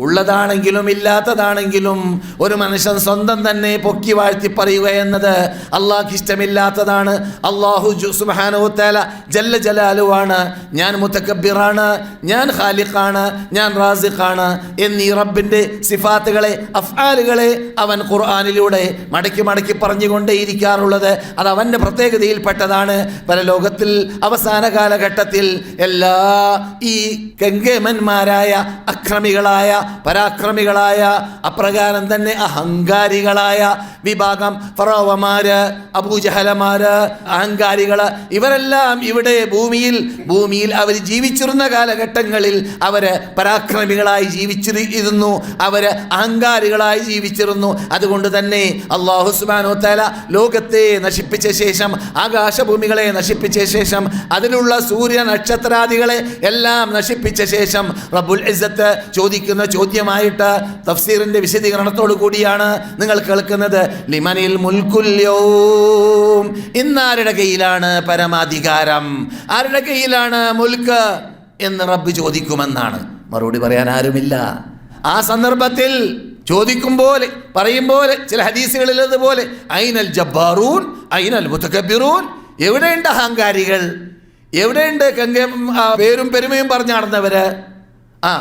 ഉള്ളതാണെങ്കിലും ഇല്ലാത്തതാണെങ്കിലും ഒരു മനുഷ്യൻ സ്വന്തം തന്നെ പൊക്കി വാഴ്ത്തി പറയുക എന്നത് അള്ളാഹ്ക്ക് ഇഷ്ടമില്ലാത്തതാണ്. അള്ളാഹു സുബാനുത്തല ജല്ല ജലാലുവാണ് ഞാൻ മുത്തക്കബിറാണ് ഞാൻ ഖാലിഖാണ് ഞാൻ റാസിഖാണ് എന്നീ റബ്ബിന്റെ സിഫാത്തുകളെ അഫ്ആലുകളെ അവൻ ഖുർആാനിലൂടെ മടക്കി മടക്കി പറഞ്ഞുകൊണ്ടേയിരിക്കാറുള്ളത്. അത് അവന്റെ പ്രത്യേകതയിൽപ്പെട്ടതാണ്. പല ലോകത്തിൽ അവസാന കാലഘട്ടത്തിൽ എല്ലാ ഈ ഗംഗേമന്മാരായ അക്രമികളായ പരാക്രമികളായ അപ്രകാരം തന്നെ അഹങ്കാരികളായ വിഭാഗം ഫറോവമാര് അബൂജഹലമാര് അഹങ്കാരികൾ ഇവരെല്ലാം ഇവിടെ ഭൂമിയിൽ ഭൂമിയിൽ അവർ ജീവിച്ചിരുന്ന കാലഘട്ടങ്ങളിൽ അവർ പരാക്രമികളായി ജീവിച്ചിരുന്നു അവർ അഹങ്കാരികളായി ജീവിച്ചിരുന്നു. അതുകൊണ്ട് തന്നെ അള്ളാഹു സുബാനോ തല ലോകത്തെ നശിപ്പിച്ച ശേഷം ആകാശഭൂമികളെ നശിപ്പിച്ച ശേഷം അതിലുള്ള സൂര്യ നക്ഷത്രാദികളെ എല്ലാം നശിപ്പിച്ച ശേഷം റബുൽ ഇസത്ത് ചോദിക്കുന്ന ചോദ്യമായിട്ട് തഫ്സീറിന്റെ വിശദീകരണത്തോടു കൂടിയാണ് നിങ്ങൾ കേൾക്കുന്നത്. ലിമനിൽ മുൽക്കുല്യോ ഇന്നാരുടെ കയ്യിലാണ് പരമാധികാരം? ആരുടെ കയ്യിലാണ് മുൽക്ക് എന്ന് റബ്ബ് ചോദിക്കുമെന്നാണ്. മറുപടി പറയാൻ ആരുമില്ല. ആ സന്ദർഭത്തിൽ ചോദിക്കും പോലെ പറയും പോലെ ചില ഹദീസുകളിലതുപോലെ ഐനൽ ജബ്ബാറൂൻ ഐനൽ മുത്തക്കബിറൂൻ എവിടെയുണ്ട് അഹങ്കാരികൾ? എവിടെയുണ്ട് കങ്കം പേരും പെരുമയും പറഞ്ഞു നടന്നവര്? ആ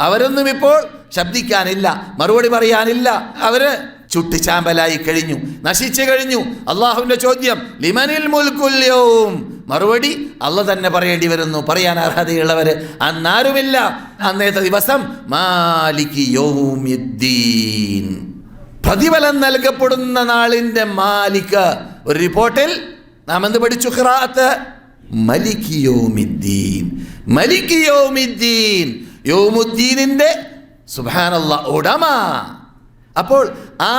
അവരൊന്നും ഇപ്പോൾ ശബ്ദിക്കാനില്ല മറുപടി പറയാനില്ല. അവർ ചുട്ടിച്ചാമ്പലായി കഴിഞ്ഞു നശിച്ചു കഴിഞ്ഞു. അള്ളാഹുവിന്റെ ചോദ്യം ലിമനിൽ മുൽക്കുല്യവും മറുപടി അള്ള തന്നെ പറയേണ്ടി വരുന്നു. പറയാൻ അർഹതയുള്ളവർ അന്നാരുമില്ല. അന്നേത്തെ ദിവസം മാലിക് യൗമിദ്ദീൻ. പ്രതിഫലം നൽകപ്പെടുന്ന നാളിന്റെ മാലിക് ഒരു റിപ്പോർട്ടിൽ നാം എന്ത് പഠിച്ചു? ഖിറാഅത്ത്. മലിക് യൗമിദ്ദീൻ. യൗമിദ്ദീൻ. യൗമുദ്ദീനിന്റെ സുബ്ഹാനല്ല ഉടമ. അപ്പോൾ ആ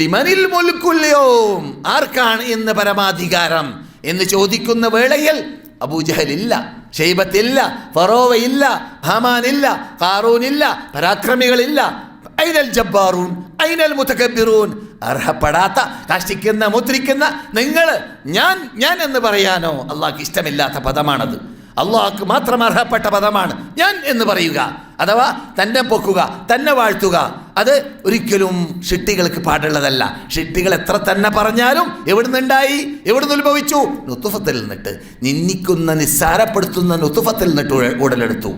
ലിമനിൽ മുൽക്കുല്യവും ആർക്കാണ് ഇന്ന് പരമാധികാരം എന്ന് ചോദിക്കുന്ന വേളയിൽ അബൂജഹലില്ല ഷെയ്ബത്തില്ല ഫറോവയില്ല ഹമാനില്ല കാറൂനില്ല പരാക്രമികളില്ല ഐനൽ ജബ്ബാറൂൻ ഐനൽ മുത്തക്കബിറൂൻ അർഹപ്പെടാത്ത കാഷ്ടിക്കുന്ന മുദ്രിക്കുന്ന നിങ്ങൾ ഞാൻ ഞാൻ എന്ന് പറയാനോ? അള്ളാഹ്ക്ക് ഇഷ്ടമില്ലാത്ത പദമാണത്. അള്ളാഹ്ക്ക് മാത്രം അർഹപ്പെട്ട പദമാണ് ഞാൻ എന്ന് പറയുക അഥവാ തന്നെ പൊക്കുക തന്നെ വാഴ്ത്തുക. അത് ഒരിക്കലും ഷിട്ടികൾക്ക് പാടുള്ളതല്ല. ഷിട്ടികൾ എത്ര തന്നെ പറഞ്ഞാലും എവിടുന്നുണ്ടായി എവിടുന്ന് ഉത്ഭവിച്ചു? നുത്തുഫത്തിൽ നിന്നിട്ട്. നിന്ദിക്കുന്ന നിസ്സാരപ്പെടുത്തുന്ന നുത്തുഫത്തിൽ നിന്നിട്ട് ഉടലെടുത്തു.